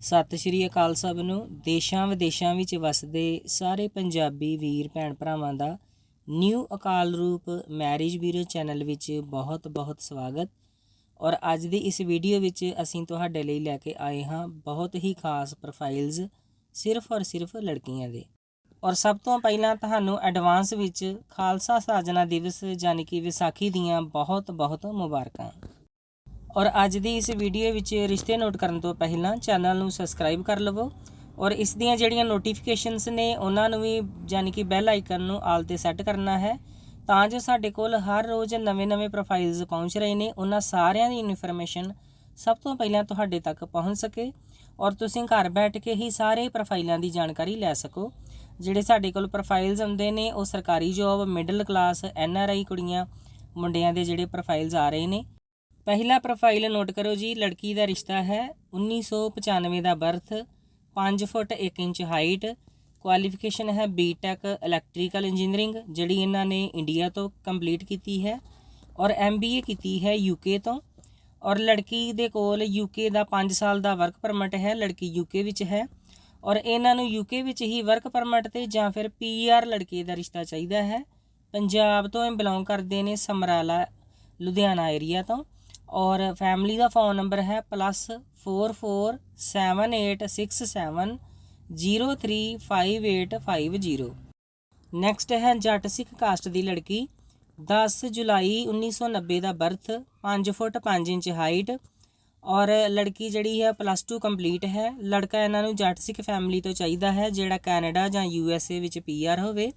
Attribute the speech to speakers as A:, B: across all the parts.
A: ਸਤਿ ਸ਼੍ਰੀ ਅਕਾਲ ਸਭ ਨੂੰ। ਦੇਸ਼ਾਂ ਵਿਦੇਸ਼ਾਂ ਵਿੱਚ ਵਸਦੇ ਸਾਰੇ ਪੰਜਾਬੀ ਵੀਰ ਭੈਣ ਭਰਾਵਾਂ ਦਾ ਨਿਊ ਅਕਾਲ ਰੂਪ ਮੈਰਿਜ ਬਿਊਰੋ ਚੈਨਲ ਵਿੱਚ ਬਹੁਤ-ਬਹੁਤ ਸਵਾਗਤ। ਔਰ ਅੱਜ ਦੀ ਇਸ ਵੀਡੀਓ ਵਿੱਚ ਅਸੀਂ ਤੁਹਾਡੇ ਲਈ ਲੈ ਕੇ ਆਏ ਹਾਂ ਬਹੁਤ ਹੀ ਖਾਸ ਪ੍ਰੋਫਾਈਲਸ ਸਿਰਫ ਔਰ ਸਿਰਫ ਲੜਕੀਆਂ ਦੇ। ਔਰ ਸਭ ਤੋਂ ਪਹਿਲਾਂ ਤੁਹਾਨੂੰ ਐਡਵਾਂਸ ਵਿੱਚ ਖਾਲਸਾ ਸਾਜਨਾ ਦਿਵਸ ਯਾਨੀ ਕਿ ਵਿਸਾਖੀ ਦੀਆਂ ਬਹੁਤ-ਬਹੁਤ ਮੁਬਾਰਕਾਂ। ਔਰ ਅੱਜ ਦੀ ਇਸ ਵੀਡੀਓ ਵਿੱਚ ਰਿਸ਼ਤੇ ਨੋਟ ਕਰਨ ਤੋਂ ਪਹਿਲਾਂ ਚੈਨਲ ਨੂੰ ਸਬਸਕ੍ਰਾਈਬ ਕਰ ਲਵੋ ਔਰ ਇਸ ਦੀਆਂ ਜਿਹੜੀਆਂ ਨੋਟੀਫਿਕੇਸ਼ਨਸ ਨੇ, ਉਹਨਾਂ ਨੂੰ ਵੀ ਯਾਨੀ ਕਿ ਬੈਲ ਆਈਕਨ ਨੂੰ ਆਲ ਤੇ ਸੈੱਟ ਕਰਨਾ ਹੈ। ਤਾਂ ਜੋ ਸਾਡੇ ਕੋਲ ਹਰ ਰੋਜ਼ ਨਵੇਂ-ਨਵੇਂ ਪ੍ਰੋਫਾਈਲਸ ਪਹੁੰਚ ਰਹੇ ਨੇ, ਉਹਨਾਂ ਸਾਰਿਆਂ ਦੀ ਇਨਫੋਰਮੇਸ਼ਨ ਸਭ ਤੋਂ ਪਹਿਲਾਂ ਤੁਹਾਡੇ ਤੱਕ ਪਹੁੰਚ ਸਕੇ ਔਰ ਤੁਸੀਂ ਘਰ ਬੈਠ ਕੇ ਹੀ ਸਾਰੇ ਪ੍ਰੋਫਾਈਲਾਂ ਦੀ ਜਾਣਕਾਰੀ ਲੈ ਸਕੋ। ਜਿਹੜੇ ਸਾਡੇ ਕੋਲ ਪ੍ਰੋਫਾਈਲਸ ਆਉਂਦੇ ਨੇ, ਉਹ ਸਰਕਾਰੀ job middle class N R I ਕੁੜੀਆਂ, ਮੁੰਡਿਆਂ ਦੇ ਜਿਹੜੇ ਪ੍ਰੋਫਾਈਲਸ ਆ ਰਹੇ ਨੇ ਪਹਿਲਾ ਪ੍ਰੋਫਾਈਲ ਨੋਟ ਕਰੋ ਜੀ, ਲੜਕੀ ਦਾ ਰਿਸ਼ਤਾ ਹੈ 1995 ਦਾ birth 5 foot 1 inch height qualification ਹੈ ਬੀਟੈਕ ਇਲੈਕਟ੍ਰੀਕਲ ਇੰਜੀਨੀਅਰਿੰਗ ਜਿਹੜੀ ਇਹਨਾਂ ਨੇ ਇੰਡੀਆ ਤੋਂ ਕੰਪਲੀਟ ਕੀਤੀ ਹੈ ਔਰ ਐਮਬੀਏ ਕੀਤੀ ਹੈ ਯੂਕੇ ਤੋਂ ਔਰ ਲੜਕੀ ਦੇ ਕੋਲ ਯੂਕੇ ਦਾ 5 ਸਾਲ ਦਾ ਵਰਕ ਪਰਮਿਟ ਹੈ, ਲੜਕੀ ਯੂਕੇ ਵਿੱਚ ਹੈ ਔਰ ਇਹਨਾਂ ਨੂੰ ਯੂਕੇ ਵਿੱਚ ਹੀ ਵਰਕ ਪਰਮਿਟ ਤੇ ਜਾਂ ਫਿਰ ਪੀਆਰ ਲੜਕੇ ਦਾ ਰਿਸ਼ਤਾ ਚਾਹੀਦਾ ਹੈ। ਪੰਜਾਬ ਤੋਂ ਇਹ ਬਿਲੋਂਗ ਕਰਦੇ ਨੇ ਸਮਰਾਲਾ, ਲੁਧਿਆਣਾ ਏਰੀਆ ਤੋਂ ਔਰ ਫੈਮਿਲੀ ਦਾ ਫੋਨ ਨੰਬਰ ਹੈ +4471803550 ਨੈਕਸਟ ਹੈ ਜੱਟ ਸਿੱਖ ਕਾਸਟ ਦੀ ਲੜਕੀ। 10 ਜੁਲਾਈ 1990 ਦਾ ਬਰਥ 5 ਫੁੱਟ 5 ਇੰਚ ਹਾਈਟ ਔਰ ਲੜਕੀ ਜਿਹੜੀ ਹੈ ਪਲੱਸ 2 ਕੰਪਲੀਟ ਹੈ। ਲੜਕਾ ਇਹਨਾਂ ਨੂੰ ਜੱਟ ਸਿੱਖ ਫੈਮਿਲੀ ਤੋਂ ਚਾਹੀਦਾ ਹੈ ਜਿਹੜਾ ਕੈਨੇਡਾ ਜਾਂ ਯੂ ਐਸ ਏ ਵਿੱਚ ਪੀਆਰ ਹੋਵੇ।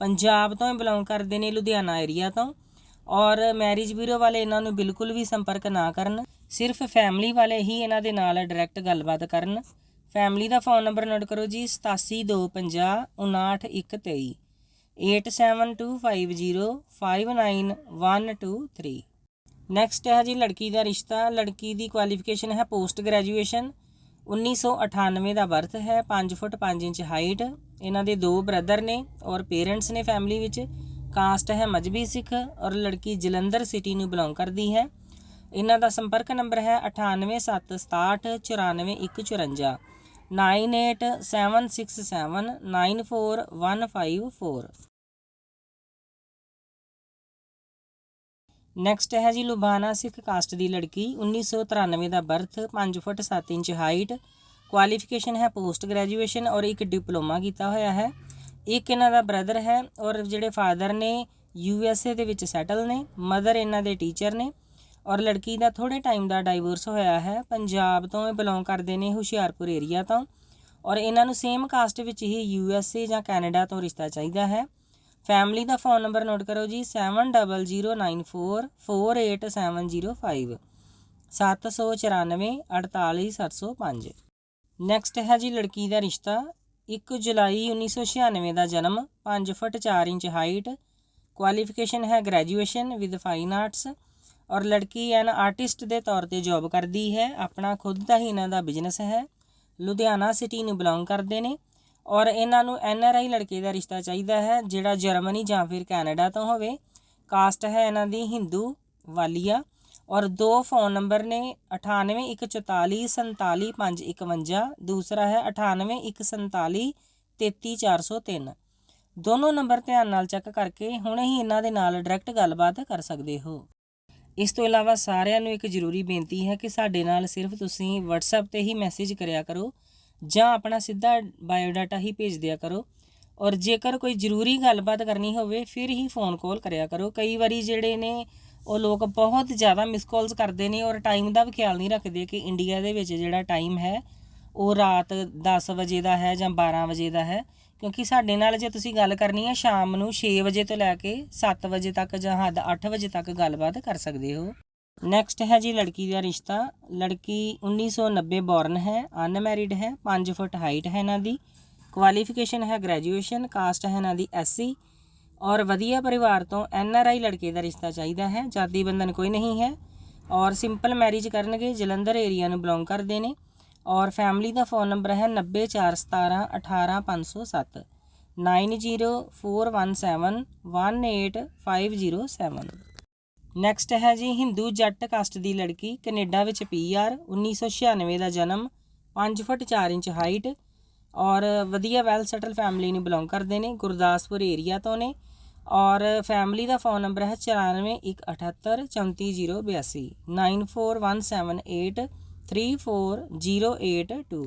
A: ਪੰਜਾਬ ਤੋਂ ਹੀ ਬਿਲੋਂਗ ਕਰਦੇ ਨੇ, ਲੁਧਿਆਣਾ ਏਰੀਆ ਤੋਂ। ਔਰ ਮੈਰਿਜ ਬਿਊਰੋ ਵਾਲੇ ਇਹਨਾਂ ਨੂੰ ਬਿਲਕੁਲ ਵੀ ਸੰਪਰਕ ਨਾ ਕਰਨ, ਸਿਰਫ ਫੈਮਿਲੀ ਵਾਲੇ ਹੀ ਇਹਨਾਂ ਦੇ ਨਾਲ ਡਾਇਰੈਕਟ ਗੱਲਬਾਤ ਕਰਨ। ਫੈਮਿਲੀ ਦਾ ਫੋਨ ਨੰਬਰ ਨੋਟ ਕਰੋ ਜੀ 8725599123 8725059123 ਨੈਕਸਟ ਹੈ ਜੀ, ਲੜਕੀ ਦਾ ਰਿਸ਼ਤਾ। ਲੜਕੀ ਦੀ ਕੁਆਲੀਫਿਕੇਸ਼ਨ ਹੈ ਪੋਸਟ ਗ੍ਰੈਜੂਏਸ਼ਨ 1998 ਦਾ ਬਰਥ ਹੈ 5 ਫੁੱਟ 5 ਇੰਚ ਹਾਈਟ ਇਹਨਾਂ ਦੇ ਦੋ ਬ੍ਰਦਰ ਨੇ ਔਰ ਪੇਰੈਂਟਸ ਨੇ ਫੈਮਿਲੀ ਵਿੱਚ। ਕਾਸਟ ਹੈ ਮਜਬੀ ਸਿੱਖ ਔਰ ਲੜਕੀ ਜਲੰਧਰ ਸਿਟੀ ਨੂੰ ਬਿਲੋਂਗ ਕਰਦੀ ਹੈ। ਇਹਨਾਂ ਦਾ ਸੰਪਰਕ ਨੰਬਰ ਹੈ 9876694154 9876694154 ਨੈਕਸਟ ਹੈ ਜੀ ਲੁਬਾਨਾ ਸਿੱਖ ਕਾਸਟ ਦੀ ਲੜਕੀ 1993 ਦਾ birth 5 foot 7 inch height qualification ਹੈ ਪੋਸਟ ਗ੍ਰੈਜੂਏਸ਼ਨ ਔਰ ਇੱਕ ਡਿਪਲੋਮਾ ਕੀਤਾ ਹੋਇਆ ਹੈ। ਇੱਕ ਇਹਨਾਂ ਦਾ ਬ੍ਰਦਰ ਹੈ ਔਰ ਜਿਹੜੇ ਫਾਦਰ ਨੇ ਯੂ ਐਸ ਏ ਦੇ ਵਿੱਚ ਸੈਟਲ ਨੇ ਮਦਰ ਇਹਨਾਂ ਦੇ ਟੀਚਰ ਨੇ ਔਰ ਲੜਕੀ ਦਾ ਥੋੜੇ ਟਾਈਮ ਦਾ ਡਾਈਵੋਰਸ ਹੋਇਆ ਹੈ, ਪੰਜਾਬ ਤੋਂ ਇਹ ਬਿਲੋਂਗ ਕਰਦੇ ਨੇ ਹੁਸ਼ਿਆਰਪੁਰ ਏਰੀਆ ਤੋਂ ਔਰ ਇਹਨਾਂ ਨੂੰ ਸੇਮ ਕਾਸਟ ਵਿੱਚ ਹੀ ਯੂ ਐਸ ਏ ਜਾਂ ਕੈਨੇਡਾ ਤੋਂ ਰਿਸ਼ਤਾ ਚਾਹੀਦਾ ਹੈ। ਫੈਮਿਲੀ ਦਾ ਫੋਨ ਨੰਬਰ ਨੋਟ ਕਰੋ ਜੀ 7009448705 794 48705 ਨੈਕਸਟ ਹੈ ਜੀ ਲੜਕੀ ਦਾ ਰਿਸ਼ਤਾ 1 ਜੁਲਾਈ 1996 ਦਾ ਜਨਮ 5 ਫੁੱਟ 4 ਇੰਚ ਹਾਈਟ ਕੁਆਲੀਫਿਕੇਸ਼ਨ ਹੈ ਗ੍ਰੈਜੂਏਸ਼ਨ ਵਿਦ ਫਾਈਨ ਆਰਟਸ ਔਰ ਲੜਕੀ ਐਨ ਆਰਟਿਸਟ ਦੇ ਤੌਰ ਤੇ ਜੌਬ ਕਰਦੀ ਹੈ, ਆਪਣਾ ਖੁਦ ਦਾ ਹੀ ਇਹਨਾਂ ਦਾ ਬਿਜ਼ਨਸ ਹੈ, ਲੁਧਿਆਣਾ ਸਿਟੀ ਨੂੰ ਬਿਲੋਂਗ ਕਰਦੇ ਨੇ ਔਰ ਇਹਨਾਂ ਨੂੰ ਐਨ ਆਰ ਆਈ ਲੜਕੇ ਦਾ ਰਿਸ਼ਤਾ ਚਾਹੀਦਾ ਹੈ, ਜਿਹੜਾ ਜਰਮਨੀ ਜਾਂ ਫਿਰ ਕੈਨੇਡਾ ਤੋਂ ਹੋਵੇ ਕਾਸਟ ਹੈ ਇਹਨਾਂ ਦੀ ਹਿੰਦੂ, ਵਾਲੀਆ ਔਰ ਦੋ ਫੋਨ ਨੰਬਰ ਨੇ 9814474551 ਦੂਸਰਾ ਹੈ 981447330403 ਦੋਨੋਂ ਨੰਬਰ ਧਿਆਨ ਨਾਲ ਚੈੱਕ ਕਰਕੇ ਹੁਣੇ ਹੀ ਇਹਨਾਂ ਦੇ ਨਾਲ ਡਾਇਰੈਕਟ ਗੱਲਬਾਤ ਕਰ ਸਕਦੇ ਹੋ। ਇਸ ਤੋਂ ਇਲਾਵਾ ਸਾਰਿਆਂ ਨੂੰ ਇੱਕ ਜ਼ਰੂਰੀ ਬੇਨਤੀ ਹੈ ਕਿ ਸਾਡੇ ਨਾਲ ਸਿਰਫ ਤੁਸੀਂ WhatsApp ਤੇ ਹੀ ਮੈਸੇਜ ਕਰਿਆ ਕਰੋ, ਜਾਂ ਆਪਣਾ ਸਿੱਧਾ ਬਾਇਓਡਾਟਾ ਹੀ ਭੇਜ ਦਿਆ ਕਰੋ। ਔਰ ਜੇਕਰ ਕੋਈ ਜ਼ਰੂਰੀ ਗੱਲਬਾਤ ਕਰਨੀ ਹੋਵੇ, ਫਿਰ ਹੀ ਫੋਨ ਕਾਲ ਕਰਿਆ ਕਰੋ। ਕਈ ਵਾਰੀ ਜਿਹੜੇ ਨੇ ਉਹ ਲੋਕ ਬਹੁਤ ਜ਼ਿਆਦਾ ਮਿਸ ਕਾਲਸ ਕਰਦੇ ਨੇ ਔਰ ਟਾਈਮ ਦਾ ਵੀ ਖਿਆਲ ਨਹੀਂ ਰੱਖਦੇ ਕਿ ਇੰਡੀਆ ਦੇ ਵਿੱਚ ਜਿਹੜਾ ਟਾਈਮ ਹੈ, ਉਹ ਰਾਤ 10 ਵਜੇ ਦਾ ਹੈ ਜਾਂ 12 ਵਜੇ ਦਾ ਹੈ। ਕਿਉਂਕਿ ਸਾਡੇ ਨਾਲ ਜੇ ਤੁਸੀਂ ਗੱਲ ਕਰਨੀ ਹੈ, ਸ਼ਾਮ ਨੂੰ 6 ਵਜੇ ਤੋਂ ਲੈ ਕੇ 7 ਵਜੇ ਤੱਕ ਜਾਂ ਹੱਦ 8 ਵਜੇ ਤੱਕ ਗੱਲਬਾਤ ਕਰ ਸਕਦੇ ਹੋ। ਨੈਕਸਟ ਹੈ ਜੀ ਲੜਕੀ ਦਾ ਰਿਸ਼ਤਾ। ਲੜਕੀ 1990 ਬੋਰਨ ਹੈ ਅਨਮੈਰਿਡ ਹੈ 5 ਫੁੱਟ ਹਾਈਟ ਹੈ ਇਹਨਾਂ ਦੀ। ਕੁਆਲੀਫਿਕੇਸ਼ਨ ਹੈ ਗ੍ਰੈਜੂਏਸ਼ਨ ਕਾਸਟ ਹੈ ਇਹਨਾਂ ਦੀ ਐਸਸੀ ਔਰ ਵਧੀਆ ਪਰਿਵਾਰ ਤੋਂ ਐਨ ਆਰ ਆਈ ਲੜਕੇ ਦਾ ਰਿਸ਼ਤਾ ਚਾਹੀਦਾ ਹੈ। ਜਾਤੀ ਬੰਧਨ ਕੋਈ ਨਹੀਂ ਹੈ ਔਰ ਸਿੰਪਲ ਮੈਰਿਜ ਕਰਨਗੇ, ਜਲੰਧਰ ਏਰੀਆ ਨੂੰ ਬਿਲੋਂਗ ਕਰਦੇ ਨੇ ਔਰ ਫੈਮਿਲੀ ਦਾ ਫੋਨ ਨੰਬਰ ਹੈ 9041718507 9041718507 ਨੈਕਸਟ ਹੈ ਜੀ ਹਿੰਦੂ ਜੱਟ ਕਾਸਟ ਦੀ ਲੜਕੀ, ਕੈਨੇਡਾ ਵਿੱਚ ਪੀਆਰ 1996 ਦਾ ਜਨਮ 5 ਫੁੱਟ 4 ਇੰਚ ਹਾਈਟ ਔਰ ਵਧੀਆ ਵੈਲ ਸੈਟਲ ਫੈਮਿਲੀ ਨੂੰ ਬਿਲੋਂਗ ਕਰਦੇ ਨੇ, ਗੁਰਦਾਸਪੁਰ ਏਰੀਆ ਤੋਂ ਨੇ। ਔਰ ਫੈਮਿਲੀ ਦਾ ਫੋਨ ਨੰਬਰ ਹੈ 9418834082 9417834082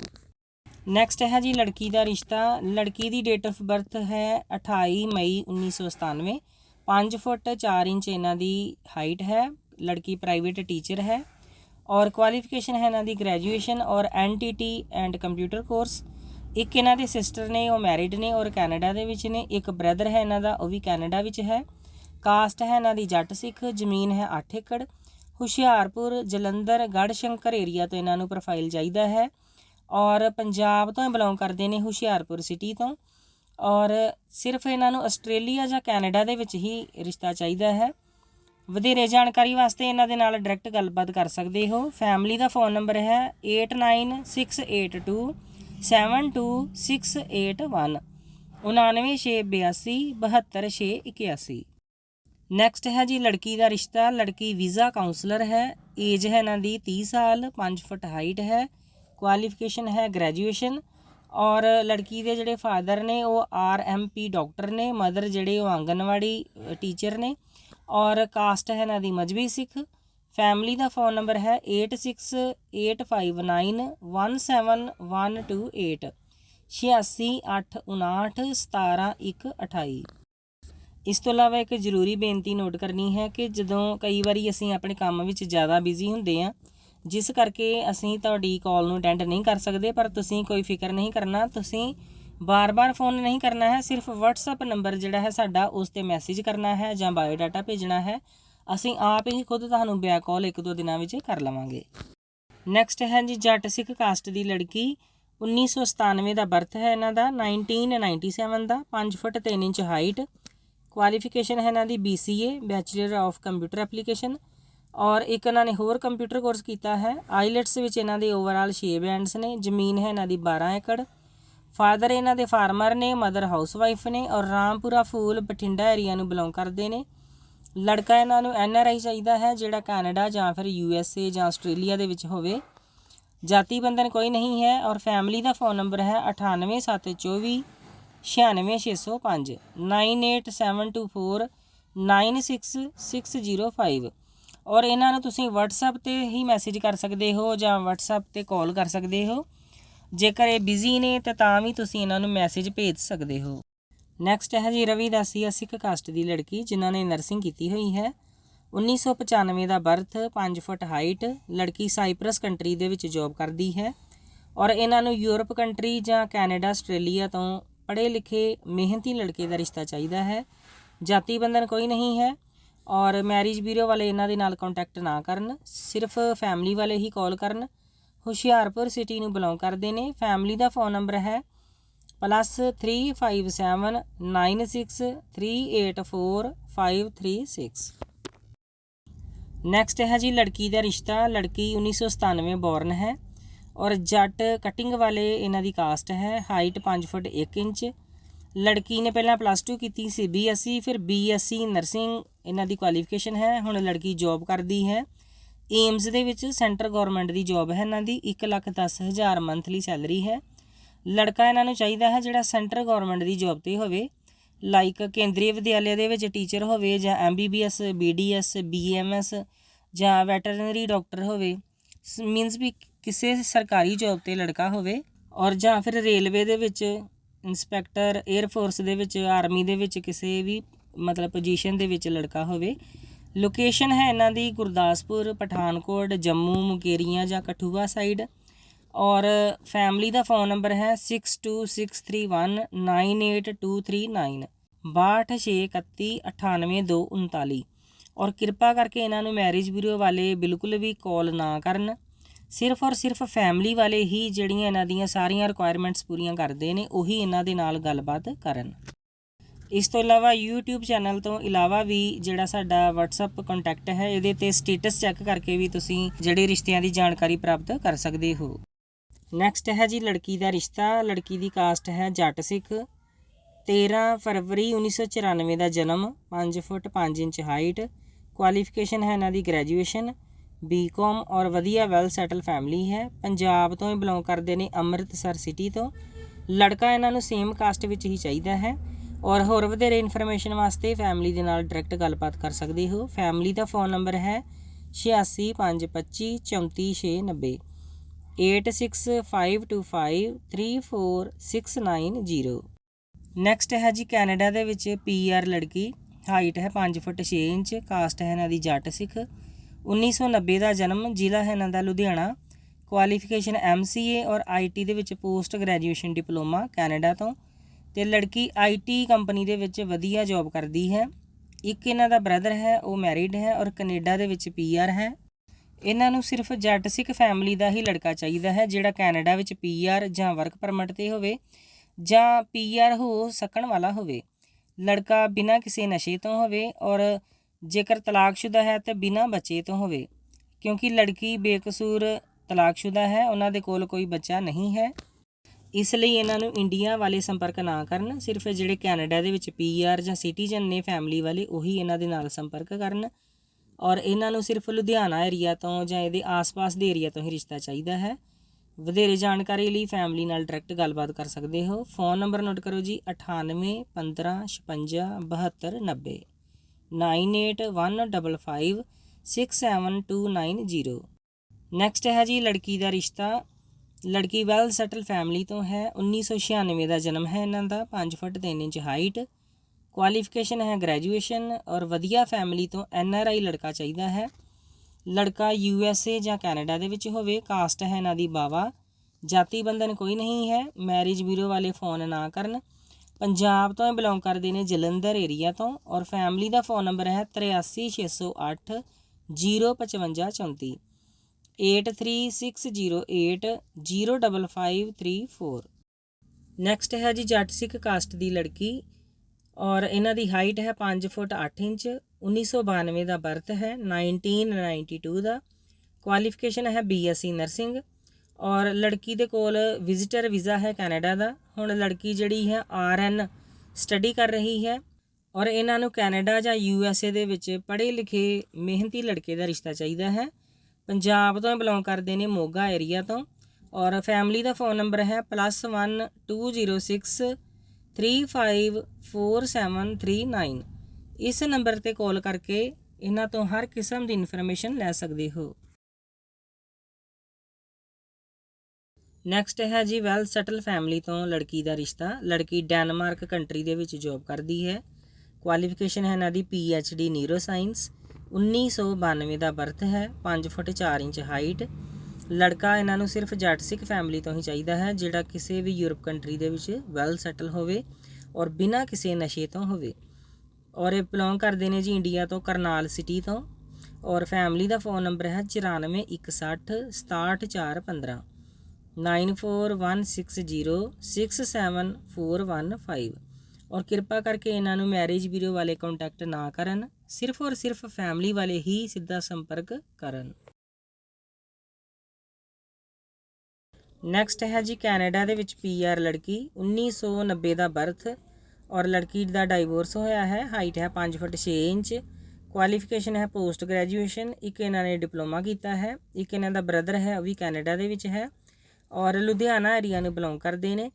A: ਨੈਕਸਟ ਹੈ ਜੀ ਲੜਕੀ ਦਾ ਰਿਸ਼ਤਾ, ਲੜਕੀ ਦੀ ਡੇਟ ਆਫ ਬਰਥ ਹੈ 28 ਮਈ 1997 5 ਫੁੱਟ 4 ਇੰਚ ਇਹਨਾਂ ਦੀ ਹਾਈਟ ਹੈ, ਲੜਕੀ ਪ੍ਰਾਈਵੇਟ ਟੀਚਰ ਹੈ ਔਰ ਕੁਆਲੀਫਿਕੇਸ਼ਨ ਹੈ ਇਹਨਾਂ ਦੀ ਗ੍ਰੈਜੂਏਸ਼ਨ ਔਰ ਐਨਟੀਟੀ ਐਂਡ ਕੰਪਿਊਟਰ ਕੋਰਸ ਇੱਕ ਇਹਨਾਂ ਦੇ ਸਿਸਟਰ ਨੇ, ਉਹ ਮੈਰਿਡ ਨੇ ਔਰ ਕੈਨੇਡਾ ਦੇ ਵਿੱਚ ਨੇ, ਇੱਕ ਬ੍ਰਦਰ ਹੈ ਇਹਨਾਂ ਦਾ, ਉਹ ਵੀ ਕੈਨੇਡਾ ਵਿੱਚ ਹੈ। ਕਾਸਟ ਹੈ ਇਹਨਾਂ ਦੀ ਜੱਟ ਸਿੱਖ, ਜ਼ਮੀਨ ਹੈ 8 ਏਕੜ। ਹੁਸ਼ਿਆਰਪੁਰ, ਜਲੰਧਰ ਗੜਸ਼ੰਕਰ ਏਰੀਆ ਤੋਂ ਇਹਨਾਂ ਨੂੰ ਪ੍ਰੋਫਾਈਲ ਚਾਹੀਦਾ ਹੈ। ਔਰ ਪੰਜਾਬ ਤੋਂ ਬਿਲੋਂਗ ਕਰਦੇ ਨੇ ਹੁਸ਼ਿਆਰਪੁਰ ਸਿਟੀ ਤੋਂ। ਔਰ ਸਿਰਫ ਇਹਨਾਂ ਨੂੰ ਆਸਟ੍ਰੇਲੀਆ ਜਾਂ ਕੈਨੇਡਾ ਦੇ ਵਿੱਚ ਹੀ ਰਿਸ਼ਤਾ ਚਾਹੀਦਾ ਹੈ। ਵਧੇਰੇ ਜਾਣਕਾਰੀ ਵਾਸਤੇ ਇਹਨਾਂ ਦੇ ਨਾਲ ਡਾਇਰੈਕਟ ਗੱਲਬਾਤ ਕਰ ਸਕਦੇ ਹੋ। ਫੈਮਿਲੀ ਦਾ ਫੋਨ ਨੰਬਰ ਹੈ 8968272681 99682 72681 ਨੈਕਸਟ ਹੈ ਜੀ, ਲੜਕੀ ਦਾ ਰਿਸ਼ਤਾ। ਲੜਕੀ ਵੀਜ਼ਾ ਕਾਉਂਸਲਰ ਹੈ। ਏਜ ਹੈ ਇਹਨਾਂ ਦੀ 30 ਸਾਲ 5 ਫੁੱਟ ਹਾਈਟ ਹੈ। ਕੁਆਲੀਫਿਕੇਸ਼ਨ ਹੈ ਗ੍ਰੈਜੂਏਸ਼ਨ ਔਰ ਲੜਕੀ ਦੇ ਜਿਹੜੇ ਫਾਦਰ ਨੇ, ਉਹ ਆਰ ਐੱਮ ਪੀ ਡਾਕਟਰ ਨੇ। ਮਦਰ ਜਿਹੜੇ ਉਹ ਆਂਗਨਵਾੜੀ ਟੀਚਰ ਨੇ। ਔਰ ਕਾਸਟ ਹੈ ਇਹਨਾਂ ਦੀ ਮਜਬੀ ਸਿੱਖ। ਫੈਮਿਲੀ ਦਾ ਫੋਨ ਨੰਬਰ ਹੈ 8685917128 8689517128 ਇਸ ਤੋਂ ਇਲਾਵਾ ਇੱਕ ਜ਼ਰੂਰੀ ਬੇਨਤੀ ਨੋਟ ਕਰਨੀ ਹੈ ਕਿ ਜਦੋਂ ਕਈ ਵਾਰੀ ਅਸੀਂ ਆਪਣੇ ਕੰਮ ਵਿੱਚ ਜ਼ਿਆਦਾ ਬਿਜ਼ੀ ਹੁੰਦੇ ਹਾਂ, ਜਿਸ ਕਰਕੇ ਅਸੀਂ ਤੁਹਾਡੀ ਕਾਲ ਨੂੰ ਅਟੈਂਡ ਨਹੀਂ ਕਰ ਸਕਦੇ, ਪਰ ਤੁਸੀਂ ਕੋਈ ਫਿਕਰ ਨਹੀਂ ਕਰਨਾ। ਤੁਸੀਂ ਬਾਰ-ਬਾਰ ਫੋਨ ਨਹੀਂ ਕਰਨਾ ਹੈ, ਸਿਰਫ WhatsApp ਨੰਬਰ ਜਿਹੜਾ ਹੈ ਸਾਡਾ ਉਸ ਤੇ ਮੈਸੇਜ ਕਰਨਾ ਹੈ ਜਾਂ ਬਾਇਓਡਾਟਾ ਭੇਜਣਾ ਹੈ। ਅਸੀਂ ਆਪ ਹੀ ਖੁਦ ਤੁਹਾਨੂੰ ਬੈਕ ਕਾਲ ਇੱਕ ਦੋ ਦਿਨਾਂ ਵਿੱਚ ਕਰ ਲਵਾਂਗੇ। ਨੈਕਸਟ ਹੈ ਜੀ ਜੱਟ ਸਿੱਖ ਕਾਸਟ ਦੀ ਲੜਕੀ। 1997 ਦਾ ਬਰਥ ਹੈ ਇਹਨਾਂ ਦਾ 1997 ਦਾ 5 ਫੁੱਟ 3 ਇੰਚ ਹਾਈਟ ਕੁਆਲੀਫਿਕੇਸ਼ਨ ਹੈ ਇਹਨਾਂ ਦੀ BCA bachelor of computer application ਔਰ ਇੱਕ ਇਹਨਾਂ ਨੇ ਹੋਰ ਕੰਪਿਊਟਰ ਕੋਰਸ ਕੀਤਾ ਹੈ। ਆਈਲੈਟਸ ਵਿੱਚ ਇਹਨਾਂ ਦੇ ਓਵਰਆਲ 6 ਬੈਂਡਸ ਨੇ, ਜ਼ਮੀਨ ਹੈ ਇਹਨਾਂ ਦੀ 12 ਏਕੜ। ਫਾਦਰ ਇਹਨਾਂ ਦੇ ਫਾਰਮਰ ਨੇ ਮਦਰ ਹਾਊਸਵਾਈਫ ਨੇ ਔਰ ਰਾਮਪੁਰਾ ਫੂਲ ਬਠਿੰਡਾ ਏਰੀਆ ਨੂੰ ਬਿਲੋਂਗ ਕਰਦੇ ਨੇ। ਲੜਕਾ ਇਹਨਾਂ ਨੂੰ ਐੱਨ ਆਰ ਆਈ ਚਾਹੀਦਾ ਹੈ, ਜਿਹੜਾ ਕੈਨੇਡਾ ਜਾਂ ਫਿਰ ਯੂ ਐੱਸ ਏ ਜਾਂ ਆਸਟ੍ਰੇਲੀਆ ਦੇ ਵਿੱਚ ਹੋਵੇ। ਜਾਤੀ ਬੰਧਨ ਕੋਈ ਨਹੀਂ ਹੈ ਔਰ ਫੈਮਿਲੀ ਦਾ ਫੋਨ ਨੰਬਰ ਹੈ 98724 96605 98724 96605 ਔਰ ਇਹਨਾਂ ਨੂੰ ਤੁਸੀਂ WhatsApp ਤੇ ਹੀ ਮੈਸੇਜ ਕਰ ਸਕਦੇ ਹੋ ਜਾਂ WhatsApp ਤੇ ਕਾਲ ਕਰ ਸਕਦੇ ਹੋ। ਜੇਕਰ ਇਹ ਬਿਜ਼ੀ ਨੇ ਤਾਂ ਤਾਂ ਵੀ ਤੁਸੀਂ ਇਹਨਾਂ ਨੂੰ ਮੈਸੇਜ ਭੇਜ ਸਕਦੇ ਹੋ। ਨੈਕਸਟ ਹੈ ਜੀ ਰਵੀ ਆ ਸਿੱਖ ਕਾਸਟ ਦੀ ਲੜਕੀ, ਜਿਨ੍ਹਾਂ ਨੇ ਨਰਸਿੰਗ ਕੀਤੀ ਹੋਈ ਹੈ। 1995 ਦਾ ਬਰਥ 5 ਫੁੱਟ ਹਾਈਟ ਲੜਕੀ ਸਾਈਪਰਸ ਕੰਟਰੀ ਦੇ ਵਿੱਚ ਜੌਬ ਕਰਦੀ ਹੈ। ਔਰ ਇਹਨਾਂ ਨੂੰ ਯੂਰਪ ਕੰਟਰੀ ਜਾਂ ਕੈਨੇਡਾ ਆਸਟ੍ਰੇਲੀਆ ਤੋਂ ਪੜ੍ਹੇ ਲਿਖੇ ਮਿਹਨਤੀ ਲੜਕੇ ਦਾ ਰਿਸ਼ਤਾ ਚਾਹੀਦਾ ਹੈ। ਜਾਤੀ ਬੰਧਨ ਕੋਈ ਨਹੀਂ ਹੈ ਔਰ ਮੈਰਿਜ ਬਿਊਰੋ ਵਾਲੇ ਇਹਨਾਂ ਦੇ ਨਾਲ ਕੰਟੈਕਟ ਨਾ ਕਰਨ, ਸਿਰਫ ਫੈਮਿਲੀ ਵਾਲੇ ਹੀ ਕਾਲ ਕਰਨ। ਹੁਸ਼ਿਆਰਪੁਰ ਸਿਟੀ ਨੂੰ ਬਿਲੋਂਗ ਕਰਦੇ ਨੇ। ਫੈਮਿਲੀ ਦਾ ਫੋਨ ਨੰਬਰ ਹੈ +357963845336 ਨੈਕਸਟ ਹੈ ਜੀ ਲੜਕੀ ਦਾ ਰਿਸ਼ਤਾ। ਲੜਕੀ 1997 ਬੋਰਨ ਹੈ ਔਰ ਜੱਟ ਕਟਿੰਗ ਵਾਲੇ ਇਹਨਾਂ ਦੀ ਕਾਸਟ ਹੈ। Height 5 foot 1 inch. ਲੜਕੀ ਨੇ ਪਹਿਲਾਂ ਪਲੱਸ 2 ਕੀਤੀ ਸੀ ਬੀਐਸਸੀ ਫਿਰ ਬੀਐਸਸੀ ਨਰਸਿੰਗ ਇਹਨਾਂ ਦੀ ਕੁਆਲੀਫਿਕੇਸ਼ਨ ਹੈ। ਹੁਣ ਲੜਕੀ ਜੌਬ ਕਰਦੀ ਹੈ। ਏਮਸ ਦੇ ਵਿੱਚ ਸੈਂਟਰ ਗਵਰਨਮੈਂਟ ਦੀ ਜੌਬ ਹੈ। ਇਹਨਾਂ ਦੀ 1 ਲੱਖ 10 ਹਜ਼ਾਰ ਮੰਥਲੀ ਸੈਲਰੀ ਹੈ। ਲੜਕਾ ਇਹਨਾਂ ਨੂੰ ਚਾਹੀਦਾ ਹੈ ਜਿਹੜਾ ਸੈਂਟਰ ਗਵਰਨਮੈਂਟ ਦੀ ਜੌਬ ਤੇ ਹੋਵੇ ਲਾਈਕ ਕੇਂਦਰੀ ਵਿਦਿਆਲਿਆ ਦੇ ਵਿੱਚ ਟੀਚਰ ਹੋਵੇ ਜਾਂ ਐਮਬੀਬੀਐਸ ਬੀਡੀਐਸ ਬੀਐਮਐਸ ਜਾਂ ਵੈਟਰਨਰੀ ਡਾਕਟਰ ਹੋਵੇ ਮੀਨਸ ਵੀ ਕਿਸੇ ਸਰਕਾਰੀ ਜੌਬ ਤੇ ਲੜਕਾ ਹੋਵੇ ਔਰ ਜਾਂ ਫਿਰ ਰੇਲਵੇ ਦੇ ਵਿੱਚ ਇਨਸਪੈਕਟਰ 에ਅਰ ਫੋਰਸ ਦੇ ਵਿੱਚ ਆਰਮੀ ਦੇ ਵਿੱਚ ਕਿਸੇ ਵੀ ਮਤਲਬ ਪੋਜੀਸ਼ਨ ਦੇ ਵਿੱਚ ਲੜਕਾ ਹੋਵੇ। ਲੋਕੇਸ਼ਨ ਹੈ ਇਹਨਾਂ ਦੀ ਗੁਰਦਾਸਪੁਰ, ਪਠਾਨਕੋਟ, ਜੰਮੂ, ਮੁਕੇਰੀਆਂ ਜਾਂ ਕਠੂਆ ਸਾਈਡ ਔਰ ਫੈਮਿਲੀ ਦਾ ਫੋਨ ਨੰਬਰ ਹੈ 6263198239 6261398239 ਔਰ ਕਿਰਪਾ ਕਰਕੇ ਇਹਨਾਂ ਨੂੰ ਮੈਰਿਜ ਬਿਊਰੋ ਵਾਲੇ ਬਿਲਕੁਲ ਵੀ ਕਾਲ ਨਾ ਕਰਨ। ਸਿਰਫ ਔਰ ਸਿਰਫ ਫੈਮਿਲੀ ਵਾਲੇ ਹੀ ਜਿਹੜੀਆਂ ਇਹਨਾਂ ਦੀਆਂ ਸਾਰੀਆਂ ਰਿਕੁਆਇਰਮੈਂਟਸ ਪੂਰੀਆਂ ਕਰਦੇ ਨੇ, ਉਹੀ ਇਹਨਾਂ ਦੇ ਨਾਲ ਗੱਲਬਾਤ ਕਰਨ। ਇਸ ਤੋਂ ਇਲਾਵਾ YouTube ਚੈਨਲ ਤੋਂ ਇਲਾਵਾ ਵੀ ਜਿਹੜਾ ਸਾਡਾ WhatsApp ਕੰਟੈਕਟ ਹੈ, ਇਹਦੇ ਤੇ ਸਟੇਟਸ ਚੈੱਕ ਕਰਕੇ ਵੀ ਤੁਸੀਂ ਜਿਹੜੇ ਰਿਸ਼ਤਿਆਂ ਦੀ ਜਾਣਕਾਰੀ ਪ੍ਰਾਪਤ ਕਰ ਸਕਦੇ ਹੋ। ਨੈਕਸਟ ਹੈ ਜੀ ਲੜਕੀ ਦਾ ਰਿਸ਼ਤਾ। ਲੜਕੀ ਦੀ ਕਾਸਟ ਹੈ ਜੱਟ ਸਿੱਖ। 13 ਫਰਵਰੀ 1994 ਦਾ ਜਨਮ 5 ਫੁੱਟ 5 ਇੰਚ ਹਾਈਟ ਕੁਆਲੀਫਿਕੇਸ਼ਨ ਹੈ ਇਹਨਾਂ ਦੀ ਗ੍ਰੈਜੂਏਸ਼ਨ ਬੀਕਾਮ ਔਰ ਵਧੀਆ ਵੈਲ ਸੈਟਲ ਫੈਮਿਲੀ ਹੈ। ਪੰਜਾਬ ਤੋਂ ਹੀ ਬਿਲੋਂਗ ਕਰਦੇ ਨੇ ਅੰਮ੍ਰਿਤਸਰ ਸਿਟੀ ਤੋਂ। ਲੜਕਾ ਇਹਨਾਂ ਨੂੰ ਸੇਮ ਕਾਸਟ ਵਿੱਚ ਹੀ ਚਾਹੀਦਾ ਹੈ। ਔਰ ਹੋਰ ਵਧੇਰੇ ਇਨਫੋਰਮੇਸ਼ਨ ਵਾਸਤੇ ਫੈਮਿਲੀ ਦੇ ਨਾਲ ਡਾਇਰੈਕਟ ਗੱਲਬਾਤ ਕਰ ਸਕਦੇ ਹੋ। ਫੈਮਿਲੀ ਦਾ ਫੋਨ ਨੰਬਰ ਹੈ 8652 34690 8652534690 ਨੈਕਸਟ ਹੈ ਜੀ ਕੈਨੇਡਾ ਦੇ ਵਿੱਚ ਪੀਆਰ ਲੜਕੀ। ਹਾਈਟ ਹੈ 5 ਫੁੱਟ 6 ਇੰਚ ਕਾਸਟ ਹੈ ਇਹਨਾਂ ਦੀ ਜੱਟ ਸਿੱਖ। 1990 ਦਾ ਜਨਮ ਜ਼ਿਲ੍ਹਾ ਹੈ ਇਹਨਾਂ ਦਾ ਲੁਧਿਆਣਾ। ਕੁਆਲੀਫਿਕੇਸ਼ਨ ਐਮਸੀਏ ਔਰ ਆਈਟੀ ਦੇ ਵਿੱਚ ਪੋਸਟ ਗ੍ਰੈਜੂਏਸ਼ਨ ਡਿਪਲੋਮਾ ਕੈਨੇਡਾ ਤੋਂ। ਤੇ ਲੜਕੀ ਆਈਟੀ ਕੰਪਨੀ ਦੇ ਵਿੱਚ ਵਧੀਆ ਜੌਬ ਕਰਦੀ ਹੈ। ਇੱਕ ਇਹਨਾਂ ਦਾ ਬ੍ਰਦਰ ਹੈ, ਉਹ ਮੈਰਿਡ ਹੈ ਔਰ ਕੈਨੇਡਾ ਦੇ ਵਿੱਚ ਪੀਆਰ ਹੈ। ਇਹਨਾਂ ਨੂੰ ਸਿਰਫ ਜੱਟ ਸਿੱਖ ਫੈਮਿਲੀ ਦਾ ਹੀ ਲੜਕਾ ਚਾਹੀਦਾ ਹੈ, ਜਿਹੜਾ ਕੈਨੇਡਾ ਵਿੱਚ ਪੀਆਰ ਜਾਂ ਵਰਕ ਪਰਮਿਟ ਤੇ ਹੋਵੇ ਜਾਂ ਪੀਆਰ ਹੋ ਸਕਣ ਵਾਲਾ ਹੋਵੇ। ਲੜਕਾ ਬਿਨਾਂ ਕਿਸੇ ਨਸ਼ੇ ਤੋਂ ਹੋਵੇ ਔਰ ਜੇਕਰ ਤਲਾਕਸ਼ੁਦਾ ਹੈ ਤਾਂ ਬਿਨਾਂ ਬੱਚੇ ਤੋਂ ਹੋਵੇ, ਕਿਉਂਕਿ ਲੜਕੀ ਬੇਕਸੂਰ ਤਲਾਕਸ਼ੁਦਾ ਹੈ, ਉਹਨਾਂ ਦੇ ਕੋਲ ਕੋਈ ਬੱਚਾ ਨਹੀਂ ਹੈ। ਇਸ ਲਈ ਇਹਨਾਂ ਨੂੰ ਇੰਡੀਆ ਵਾਲੇ ਸੰਪਰਕ ਨਾ ਕਰਨ, ਸਿਰਫ ਜਿਹੜੇ ਕੈਨੇਡਾ ਦੇ ਵਿੱਚ ਪੀਆਰ ਜਾਂ ਸਿਟੀਜ਼ਨ ਨੇ ਫੈਮਿਲੀ ਵਾਲੇ, ਉਹੀ ਇਹਨਾਂ ਦੇ ਨਾਲ ਸੰਪਰਕ ਕਰਨ। ਔਰ ਇਹਨਾਂ ਨੂੰ ਸਿਰਫ ਲੁਧਿਆਣਾ ਏਰੀਆ ਤੋਂ ਜਾਂ ਇਹਦੇ ਆਸ-ਪਾਸ ਦੇ ਏਰੀਆ ਤੋਂ ਹੀ ਰਿਸ਼ਤਾ ਚਾਹੀਦਾ ਹੈ। ਵਧੇਰੇ ਜਾਣਕਾਰੀ ਲਈ ਫੈਮਿਲੀ ਨਾਲ ਡਾਇਰੈਕਟ ਗੱਲਬਾਤ ਕਰ ਸਕਦੇ ਹੋ। ਫੋਨ ਨੰਬਰ ਨੋਟ ਕਰੋ ਜੀ 98 15 56 72 90 9815567290 ਨੈਕਸਟ ਹੈ ਜੀ, ਲੜਕੀ ਦਾ ਰਿਸ਼ਤਾ। ਲੜਕੀ ਵੈਲ ਸੈਟਲ ਫੈਮਿਲੀ ਤੋਂ ਹੈ। 1996 ਦਾ ਜਨਮ ਹੈ ਇਹਨਾਂ ਦਾ। 5 ਫੁੱਟ 3 ਇੰਚ ਹਾਈਟ ਕੁਆਲੀਫਿਕੇਸ਼ਨ ਹੈ ਗ੍ਰੈਜੂਏਸ਼ਨ ਔਰ ਵਧੀਆ ਫੈਮਿਲੀ ਤੋਂ ਐਨ ਆਰ ਆਈ ਲੜਕਾ ਚਾਹੀਦਾ ਹੈ। ਲੜਕਾ ਯੂ ਐਸ ਏ ਜਾਂ ਕੈਨੇਡਾ ਦੇ ਵਿੱਚ ਹੋਵੇ ਕਾਸਟ ਹੈ ਇਹਨਾਂ ਦੀ ਬਾਵਾ। ਜਾਤੀ ਬੰਧਨ ਕੋਈ ਨਹੀਂ ਹੈ ਮੈਰਿਜ ਬਿਊਰੋ ਵਾਲੇ ਫੋਨ ਨਾ ਕਰਨ। ਪੰਜਾਬ ਤੋਂ ਬਿਲੋਂਗ ਕਰਦੇ ਨੇ ਜਲੰਧਰ ਏਰੀਆ ਤੋਂ ਔਰ ਫੈਮਿਲੀ ਦਾ ਫੋਨ ਨੰਬਰ ਹੈ 83608 05534 8360805534 ਨੈਕਸਟ ਹੈ ਜੀ ਜੱਟ ਸਿੱਖ ਕਾਸਟ ਦੀ ਲੜਕੀ। ਔਰ ਇਹਨਾਂ ਦੀ ਹਾਈਟ ਹੈ 5 ਫੁੱਟ 8 ਇੰਚ 1992 ਦਾ ਬਰਥ ਹੈ 1992 ਦਾ। ਕੁਆਲੀਫਿਕੇਸ਼ਨ ਹੈ ਬੀਐਸਸੀ ਨਰਸਿੰਗ ਔਰ ਲੜਕੀ ਦੇ ਕੋਲ ਵਿਜ਼ਿਟਰ ਵੀਜ਼ਾ ਹੈ ਕੈਨੇਡਾ ਦਾ। ਹੁਣ ਲੜਕੀ ਜਿਹੜੀ ਹੈ ਆਰਐਨ ਸਟੱਡੀ ਕਰ ਰਹੀ ਹੈ ਔਰ ਇਹਨਾਂ ਨੂੰ ਕੈਨੇਡਾ ਜਾਂ ਯੂਐਸਏ ਦੇ ਵਿੱਚ ਪੜ੍ਹੇ ਲਿਖੇ ਮਿਹਨਤੀ ਲੜਕੇ ਦਾ ਰਿਸ਼ਤਾ ਚਾਹੀਦਾ ਹੈ। ਪੰਜਾਬ ਤੋਂ ਬਿਲੋਂਗ ਕਰਦੇ ਨੇ ਮੋਗਾ ਏਰੀਆ ਤੋਂ ਔਰ ਫੈਮਿਲੀ ਦਾ ਫੋਨ ਨੰਬਰ ਹੈ +1206 354739 ਇਸ ਨੰਬਰ ਤੇ ਕਾਲ ਕਰਕੇ ਇਹਨਾਂ ਤੋਂ ਹਰ ਕਿਸਮ ਦੀ ਇਨਫੋਰਮੇਸ਼ਨ ਲੈ ਸਕਦੇ ਹੋ। ਨੈਕਸਟ ਹੈ ਜੀ ਵੈਲ ਸੈਟਲ ਫੈਮਿਲੀ ਤੋਂ ਲੜਕੀ ਦਾ ਰਿਸ਼ਤਾ। ਲੜਕੀ ਡੈਨਮਾਰਕ ਕੰਟਰੀ ਦੇ ਵਿੱਚ ਜੌਬ ਕਰਦੀ ਹੈ। ਕੁਆਲੀਫਿਕੇਸ਼ਨ ਹੈ ਇਹਨਾਂ ਦੀ ਡੀ ਨਿਊਰੋ ਸਾਇੰਸ 1992 ਦਾ ਬਰਥ ਹੈ। 5 ਫੁੱਟ 4 ਇੰਚ ਹਾਈਟ ਲੜਕਾ ਇਹਨਾਂ ਨੂੰ ਸਿਰਫ ਜੱਟ ਸਿੱਖ ਫੈਮਿਲੀ ਤੋਂ ਹੀ ਚਾਹੀਦਾ ਹੈ, ਜਿਹੜਾ ਕਿਸੇ ਵੀ ਯੂਰਪ ਕੰਟਰੀ ਦੇ ਵਿੱਚ ਵੈਲ ਸੈਟਲ ਹੋਵੇ ਔਰ ਬਿਨਾਂ ਕਿਸੇ ਨਸ਼ੇ ਤੋਂ ਹੋਵੇ। ਔਰ ਇਹ ਬਿਲੋਂਗ ਕਰਦੇ ਨੇ ਜੀ ਇੰਡੀਆ ਤੋਂ, ਕਰਨਾਲ ਸਿਟੀ ਤੋਂ। ਔਰ ਫੈਮਿਲੀ ਦਾ ਫੋਨ ਨੰਬਰ ਹੈ 9416 67415 9416067415 ਔਰ ਕਿਰਪਾ ਕਰਕੇ ਇਹਨਾਂ ਨੂੰ ਮੈਰਿਜ ਬਿਊਰੋ ਵਾਲੇ ਕੰਟੈਕਟ ਨਾ ਕਰਨ, ਸਿਰਫ ਔਰ ਸਿਰਫ ਫੈਮਿਲੀ ਵਾਲੇ ਹੀ ਸਿੱਧਾ ਸੰਪਰਕ ਕਰਨ। ਨੈਕਸਟ ਹੈ ਜੀ ਕੈਨੇਡਾ ਦੇ ਵਿੱਚ ਪੀਆਰ ਲੜਕੀ 1990 ਦਾ ਬਰਥ ਔਰ ਲੜਕੀ ਦਾ ਡਾਈਵੋਰਸ ਹੋਇਆ ਹੈ ਹਾਈਟ ਹੈ 5 ਫੁੱਟ 6 ਇੰਚ। ਕੁਆਲੀਫਿਕੇਸ਼ਨ ਹੈ ਪੋਸਟ ਗ੍ਰੈਜੂਏਸ਼ਨ ਇੱਕ ਇਹਨਾਂ ਨੇ ਡਿਪਲੋਮਾ ਕੀਤਾ ਹੈ, ਇੱਕ ਇਹਨਾਂ ਦਾ ਬ੍ਰਦਰ ਹੈ, ਉਹ ਵੀ ਕੈਨੇਡਾ ਦੇ ਵਿੱਚ ਹੈ ਔਰ ਲੁਧਿਆਣਾ ਏਰੀਆ ਨੂੰ ਬਿਲੋਂਗ ਕਰਦੇ ਨੇ।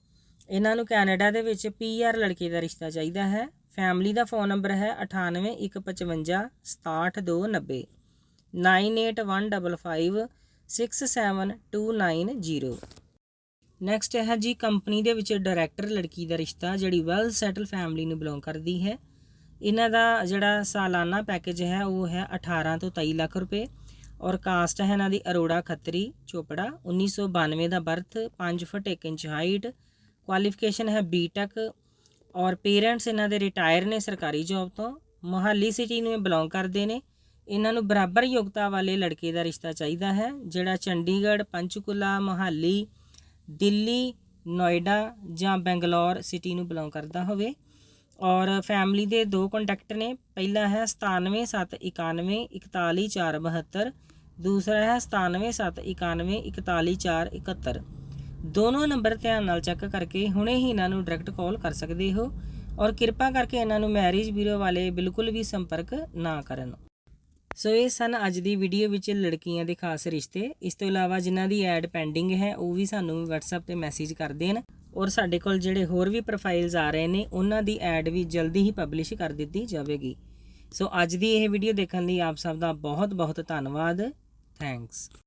A: ਇਹਨਾਂ ਨੂੰ ਕੈਨੇਡਾ ਦੇ ਵਿੱਚ ਪੀਆਰ ਲੜਕੇ ਦਾ ਰਿਸ਼ਤਾ ਚਾਹੀਦਾ ਹੈ। ਫੈਮਿਲੀ ਦਾ ਫੋਨ ਨੰਬਰ ਹੈ 981556 67290 981556 67290 ਨੈਕਸਟ ਹੈ ਜੀ ਕੰਪਨੀ ਦੇ ਵਿੱਚ ਡਾਇਰੈਕਟਰ ਲੜਕੀ ਦਾ ਰਿਸ਼ਤਾ, ਜਿਹੜੀ ਵੈਲ ਸੈਟਲ ਫੈਮਿਲੀ ਨੂੰ ਬਿਲੋਂਗ ਕਰਦੀ ਹੈ। ਇਹਨਾਂ ਦਾ ਜਿਹੜਾ ਸਾਲਾਨਾ ਪੈਕੇਜ ਹੈ, ਉਹ ਹੈ 18 ਤੋਂ 23 ਲੱਖ ਰੁਪਏ। ਔਰ ਕਾਸਟ ਹੈ ਇਹਨਾਂ ਦੀ ਅਰੋੜਾ ਖੱਤਰੀ, ਚੋਪੜਾ 1992 ਦਾ birth 5 foot 1 inch height qualification ਹੈ ਬੀਟੈਕ ਔਰ ਪੇਰੈਂਟਸ ਇਹਨਾਂ ਦੇ ਰਿਟਾਇਰ ਨੇ ਸਰਕਾਰੀ ਜੌਬ ਤੋਂ। ਮੋਹਾਲੀ ਸਿਟੀ ਨੂੰ ਬਿਲੋਂਗ ਕਰਦੇ ਨੇ। ਇਹਨਾਂ ਨੂੰ ਬਰਾਬਰ ਯੋਗਤਾ ਵਾਲੇ ਲੜਕੇ ਦਾ ਰਿਸ਼ਤਾ ਚਾਹੀਦਾ ਹੈ, ਜਿਹੜਾ ਚੰਡੀਗੜ੍ਹ, ਪੰਚਕੁਲਾ, ਮੋਹਾਲੀ ਦਿੱਲੀ, ਨੋਇਡਾ ਜਾਂ ਬੈਂਗਲੌਰ ਸਿਟੀ ਨੂੰ ਬਿਲੋਂਗ ਕਰਦਾ ਹੋਵੇ। ਔਰ ਫੈਮਿਲੀ ਦੇ ਦੋ ਕੰਟੈਕਟ ਨੇ। ਪਹਿਲਾ ਹੈ 9771941472 ਦੂਸਰਾ ਹੈ 9771941471 ਦੋਨੋਂ ਨੰਬਰ ਧਿਆਨ ਨਾਲ ਚੈੱਕ ਕਰਕੇ ਹੁਣੇ ਹੀ ਇਹਨਾਂ ਨੂੰ ਡਾਇਰੈਕਟ ਕਾਲ ਕਰ ਸਕਦੇ ਹੋ। ਔਰ ਕਿਰਪਾ ਕਰਕੇ ਇਹਨਾਂ ਨੂੰ ਮੈਰਿਜ ਬਿਊਰੋ ਵਾਲੇ ਬਿਲਕੁਲ ਵੀ ਸੰਪਰਕ ਨਾ ਕਰਨ। ਸੋ ਇਹ ਸਨ ਅੱਜ ਦੀ ਵੀਡੀਓ ਵਿੱਚ ਲੜਕੀਆਂ ਦੇ ਖਾਸ ਰਿਸ਼ਤੇ। ਇਸ ਤੋਂ ਇਲਾਵਾ ਜਿਨ੍ਹਾਂ ਦੀ ਐਡ ਪੈਂਡਿੰਗ ਹੈ, ਉਹ ਵੀ ਸਾਨੂੰ WhatsApp ਤੇ ਮੈਸੇਜ ਕਰ ਦੇਣ। ਔਰ ਸਾਡੇ ਕੋਲ ਜਿਹੜੇ ਹੋਰ ਵੀ ਪ੍ਰੋਫਾਈਲਸ ਆ ਰਹੇ ਨੇ, ਉਹਨਾਂ ਦੀ ਐਡ ਵੀ ਜਲਦੀ ਹੀ ਪਬਲਿਸ਼ ਕਰ ਦਿੱਤੀ ਜਾਵੇਗੀ। ਸੋ ਅੱਜ ਦੀ ਇਹ ਵੀਡੀਓ ਦੇਖਣ ਲਈ ਆਪ ਸਭ ਦਾ ਬਹੁਤ ਬਹੁਤ ਧੰਨਵਾਦ। ਥੈਂਕਸ